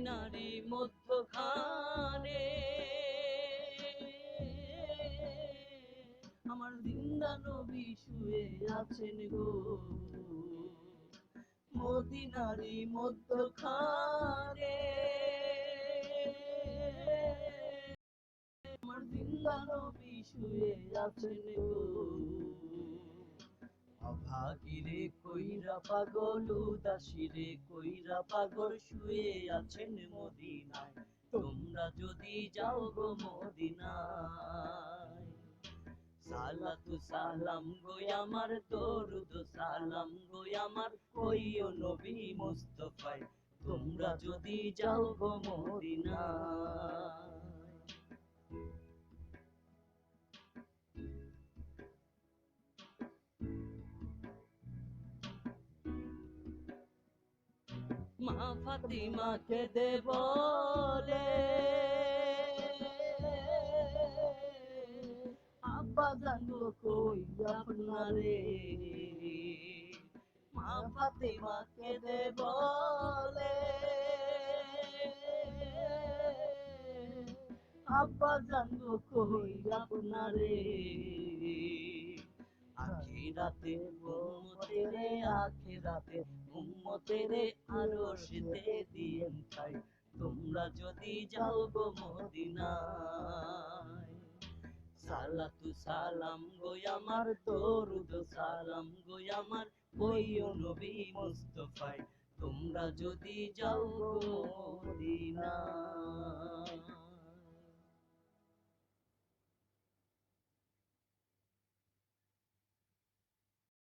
মদিনারি মধ্যখানে। আমার জিন্দা নবী শুয়ে আছেন গো। মদিনারি মধ্যখানে। আমার জিন্দা নবী শুয়ে আছেন গো। অভাগিরে কইরা পাগল, উদাসীরে কইরা পাগল শুয়ে আছেন মদিনায়। তোমরা যদি যাও গো মদিনায়। সালাতু সালাম গো আমার, দরুদ সালাম গো আমার, কইও নবী মুস্তফায়। তোমরা যদি যাও গো মদিনায়। মা ফাতিমাকে দে বলে আব্বা জানব কই আপনারে। মা ফাতিমাকে দে বলে আব্বা জানব কই আপনারে। আখিরাতে আরও শীতে তোমরা যদি যাও গো মদিনায়, সালাতু সালাম গো আমার, দরুদ সালাম গো আমার কইও নবী মুস্তফায়। তোমরা যদি যাও গো মদিনায়